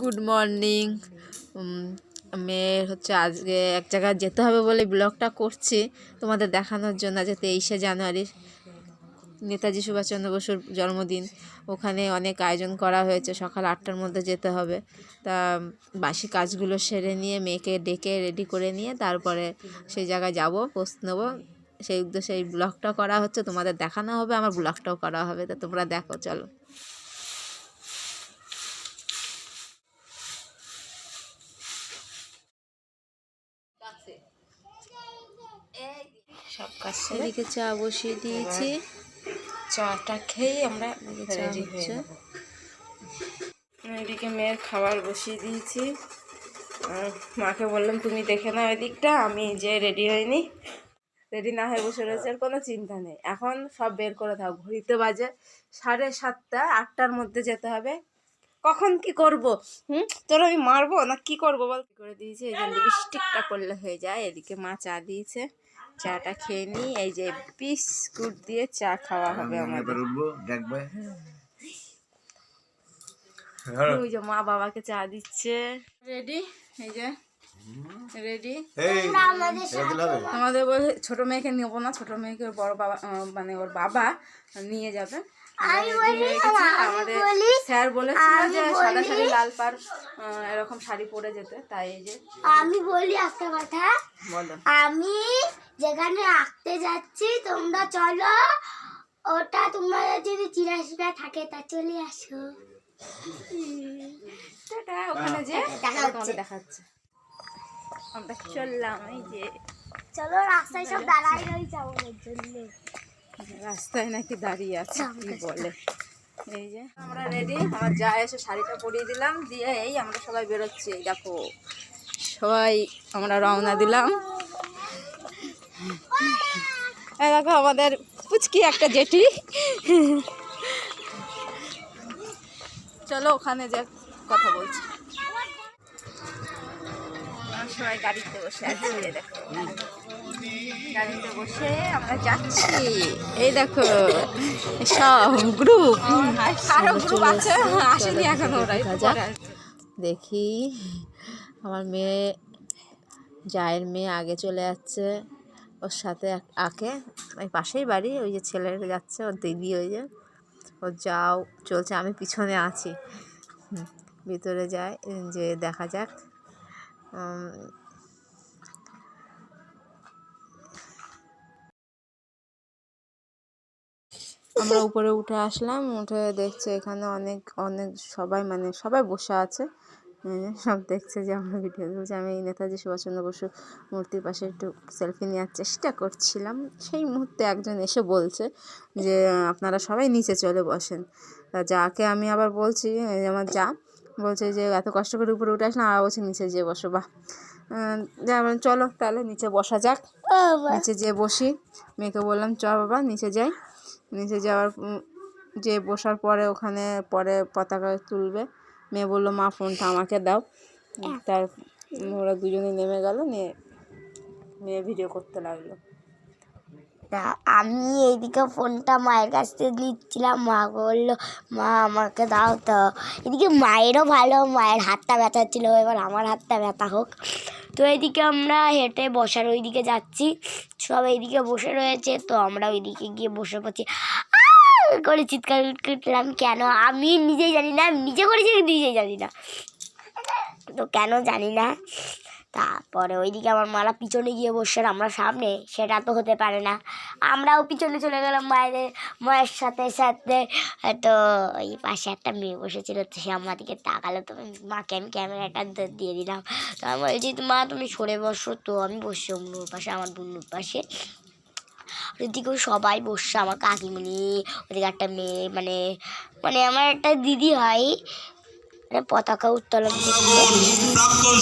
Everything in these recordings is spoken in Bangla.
গুড মর্নিং মেয়ের হচ্ছে আজকে এক জায়গায় যেতে হবে বলে ব্লগটা করছি তোমাদের দেখানোর জন্য যে তেইশে জানুয়ারি, নেতাজি সুভাষচন্দ্র বসুর জন্মদিন। ওখানে অনেক আয়োজন করা হয়েছে, সকাল আটটার মধ্যে যেতে হবে। তা বাসি কাজগুলো সেরে নিয়ে মেয়েকে ডেকে রেডি করে নিয়ে তারপরে সেই জায়গায় যাব পোস্ট নেব। সেই উদ্দেশ্যে এই ব্লগটা করা হচ্ছে, তোমাদের দেখানো হবে, আমার ব্লগটাও করা হবে। তা তোমরা দেখো, চলো সব কাজ সেরে এদিকে চা বসিয়ে দিয়েছি। চাটা খেয়ে আমরা এদিকে রেডি হয়ে এদিকে মেয়ের খাবার বসিয়ে দিয়েছি। মাকে বললাম তুমি দেখে নাও এদিকটা আমি যে রেডি হইনি। রেডি না হয়ে বসে রয়েছে আর কোনো চিন্তা নেই। এখন সব বের করে দাও। ঘড়িতে বাজে সাড়ে সাতটা আটটার মধ্যে যেতে হবে। কখন কি করব? হুম? তোর আমি মারবো না কি করব বল? কি করে দিয়েছি? এই যে লিপস্টিকটা করলে হয়ে যায়। এদিকে মা চা দিয়েছে। চাটা খেয়ে নি এই যে বিস্কুট দিয়ে চা খাওয়া হবে আমাদের। ওই যে মা বাবাকে চা দিচ্ছে। রেডি? এই যে। রেডি? আমাদের বলে ছোট মেয়েকে নেব না ছোট মেয়েকে ওর বড় বাবা মানে ওর বাবা নিয়ে যাবে। আমরা ready আমাদের স্যার বলেছিল যে সাদা শাড়ি লাল পার এরকম শাড়ি পরে যেতে তাই এই যে আমি বলি একটা কথা। বলো। আমি যেখানে আঁকতে যাচ্ছি তোমরা চলো ওটা তোমাদের যদি চিরাশিটা থাকে তা চলে আসো। ওখানে যে দেখা হচ্ছে। দেখাচ্ছে। আমরা চললাম এই যে চলো রাস্তায় সব দাঁড়াই রয়েছে আমাদের জন্য। রাস্তায় নাকি দাঁড়িয়ে আছে কি বলে? এই যে আমরা রেডি আমার যা এসে শাড়িটা পরিয়ে দিলাম দিয়ে এই আমরা সবাই বেরোচ্ছি দেখো সবাই আমরা রওনা দিলাম। এই দেখো আমাদের পুচকি একটা জেঠি। চলো ওখানে যে কথা বলছি। সবাই গাড়িতে বসে আছি দেখো। গাড়িতে বসে আমরা যাচ্ছি। এই দেখো সব গ্রুপ আরও গ্রুপ আছে আসেনি এখন ওরা দেখা আমার মেয়ে জায়ের মেয়ে আগে চলে যাচ্ছে। ওর সাথে আঁকে ওই পাশেই বাড়ি ওই যে ছেলেটা যাচ্ছে ওর দিদি ওই যে। ওর যাও চলছে আমি পিছনে আছি। ভিতরে যায় যে দেখা যাক। আমরা উপরে উঠে আসলাম উঠে দেখছে এখানে অনেক অনেক সবাই মানে সবাই বসে আছে। সব দেখছে যে আমরা ভিডিও তুলছি। আমি এই নেতাজি সুভাষচন্দ্র বসু মূর্তির পাশে একটু সেলফি নেওয়ার চেষ্টা করছিলাম। সেই মুহূর্তে একজন এসে বলছে যে আপনারা সবাই নিচে চলে বসেন। তা যাকে আমি আবার বলছি আমার যা বলছে যে এত কষ্ট করে উপরে উঠে আসলাম আবার বলছে নিচে যেয়ে বসো। বা চলো তাহলে নিচে বসা যাক। নিচে যেয়ে বসি। মেয়েকে বললাম চ বাবা নিচে যাই। নিচে যাওয়ার যে বসার পরে ওখানে পরে পতাকা তুলবে। মেয়ে বলল মা ফোনটা আমাকে দাও। তার ওরা দুজনে নেমে গেল নিয়ে মেয়ে ভিডিও করতে লাগল। আমি এইদিকে ফোনটা মায়ের কাছ থেকে নিচ্ছিলাম। মা বলল মা আমাকে দাও তো। এদিকে মায়েরও ভালো মায়ের হাতটা ব্যথা ছিল। এবার আমার হাতটা ব্যথা হোক। তো এইদিকে আমরা হেঁটে বসার ওইদিকে যাচ্ছি। সব এইদিকে বসে রয়েছে, তো আমরা ওইদিকে গিয়ে বসে পড়ছি। করে চিৎকার করলাম, কেন? আমি নিজেই জানি না নিজে করেছি নিজেই জানি না। তো কেন জানি না? তারপরে ওইদিকে আমার মারা পিছনে গিয়ে বসছে আমরা সামনে, সেটা তো হতে পারে না। আমরাও পিছনে চলে গেলাম মায়ের মায়ের সাথে সাথে। তো ওই পাশে একটা মেয়ে বসেছিল, তো সে আমার দিকে তাকালো, তো মাকে আমি ক্যামেরাটা দিয়ে দিলাম। তো আমি বলছি, মা, তুমি সরে বসো। তো আমি বসছি অন্যর পাশে, আমার বন্ধুর পাশে। ওদিকেও সবাই বসছে, আমার কাকিমণি ওদিকে একটা মেয়ে মানে মানে আমার একটা দিদি হয়। পতাকা উত্তোলন প্রাক্তন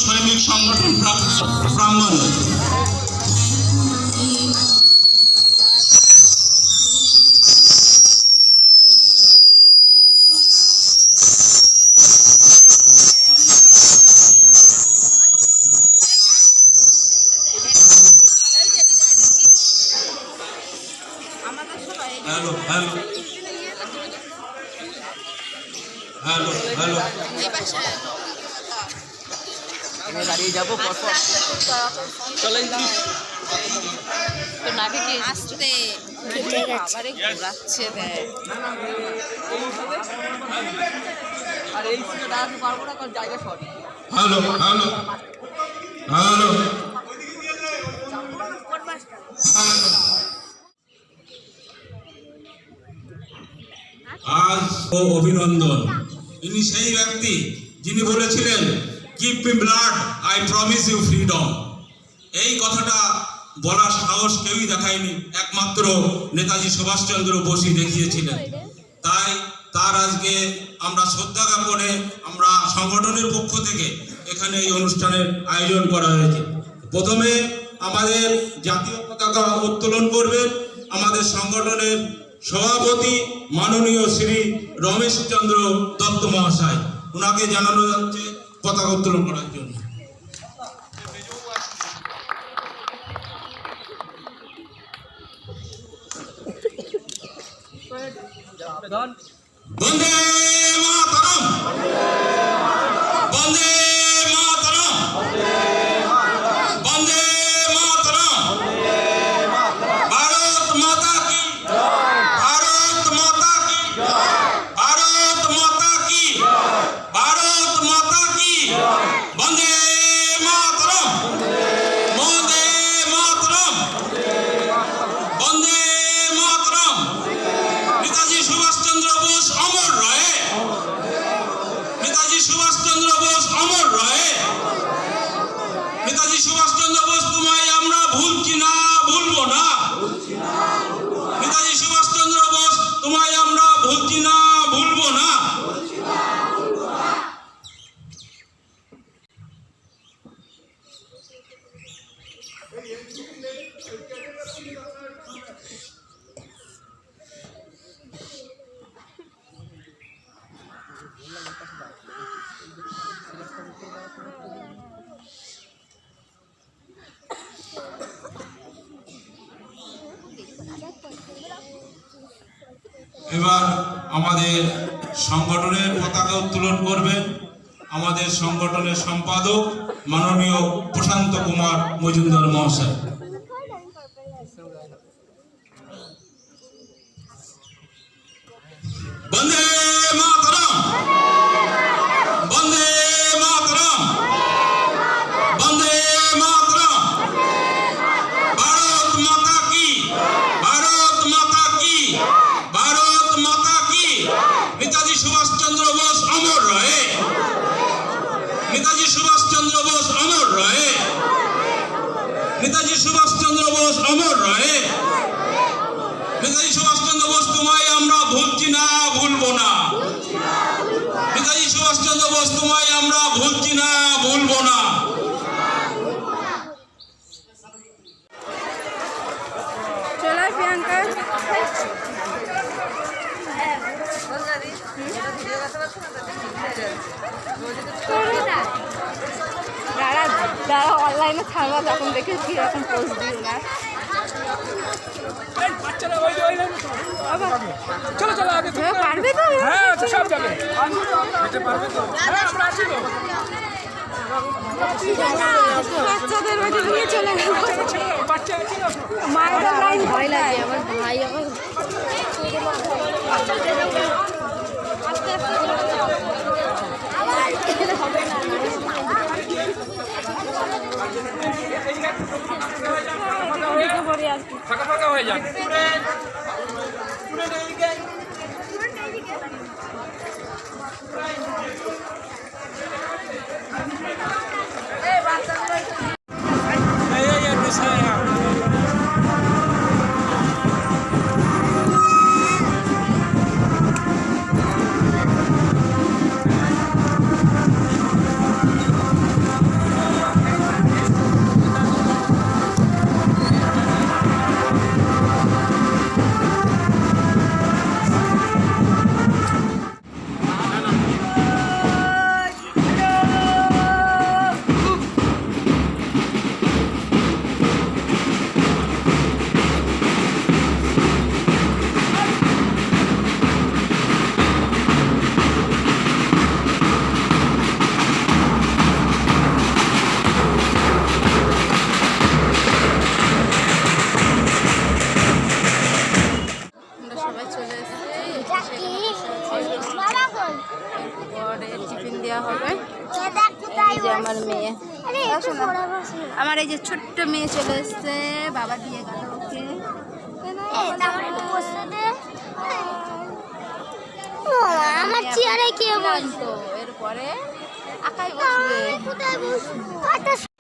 হ্যালো হ্যালো আমি দাঁড়িয়ে যাব পরপর। চলেন তো নাকে কি আসতে। কেটে ঘোরাচ্ছে আর এই সিটে দাঁড়াতে পারব না কারণ জায়গা শর্ট হ্যালো হ্যালো হ্যালো আজ ও অভিনন্দন। ইনি সেই ব্যক্তি যিনি বলেছিলেন keep me blood I promise you freedom এই কথাটা বলার সাহস কেউই দেখায়নি। একমাত্র নেতাজি সুভাষচন্দ্র বসু দেখিয়েছিলেন। তাই তার আজকে আমরা শ্রদ্ধা জ্ঞাপনে আমরা সংগঠনের পক্ষ থেকে এখানে এই অনুষ্ঠানের আয়োজন করা হয়েছে। প্রথমে আমাদের জাতীয় পতাকা উত্তোলন করবেন। আমাদের সংগঠনের সভাপতি মাননীয় শ্রী রমেশ চন্দ্র দত্ত মহাশয়। ওনাকে জানানো যাচ্ছে পতাকা উত্তোলন করার জন্য। বন্দে এবার আমাদের সংগঠনের পতাকা উত্তোলন করবেন আমাদের সংগঠনের সম্পাদক মাননীয় প্রশান্ত কুমার মজুমদার মহাশয়। বন্দে মাতরম বন্দে মাতরম বন্দে মাতরম ভারত মাতা কি ভারত মাতা কি ভারত মাতা কি নেতাজি সুভাষচন্দ্র বোস অমর রয়ে নেতাজি সুভাষচন্দ্র বোস অমর রয়ে নেতাজি সুভাষচন্দ্র বোস অমর রয়ে নেতাজি সুভাষচন্দ্র বোস তোমায় আমরা ভুলছি না ভুলবো না নেতাজি সুভাষচন্দ্র বোস তোমায় আমরা ভুলছি না ভুলবো না চলো প্রিয়াঙ্কা দাঁড়া দাঁড়া অনলাইনে থাকবা তখন দেখে কীরকম পোস্ট দিও না চলো চলো আগে তুমি হ্যাঁ, পারবে তো? হ্যাঁ সব যাবে। পারবে তো? হ্যাঁ আমরা আছি তো। বাচ্চাদের বাড়ি নিয়ে চলে গেল। না মায়ের লাইন ভয় লাগে আমার ভাই আমার ফাঁকা ফাঁকা হয়ে যাবে ছোট্ট মেয়ে চলে এসছে বাবা দিয়ে গেল ওকে। আমার চেয়ারে কে বলতো এরপরে আকাই বসবে। কোথায় বসবো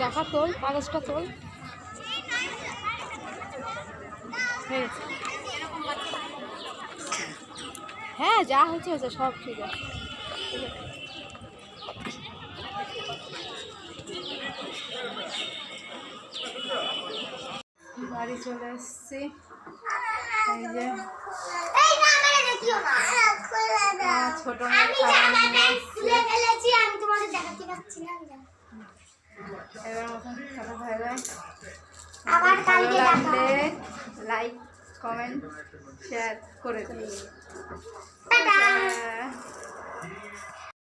দেখা তোল কাগজটা তোল। হয়ে হ্যাঁ যা হয়েছে হয়েছে সব ঠিক আছে। বাড়ি চলে এসছি এই যে এই না। আমারে দেখিও ছোট মেয়ে খাবার নিয়ে এসছে। ফেলেছি আমি তোমাদের দেখাতে পাচ্ছি না। এবার মতন খেলা হয়ে যায় আবার কালকে লাইক কমেন্ট শেয়ার করে দিন 拜拜。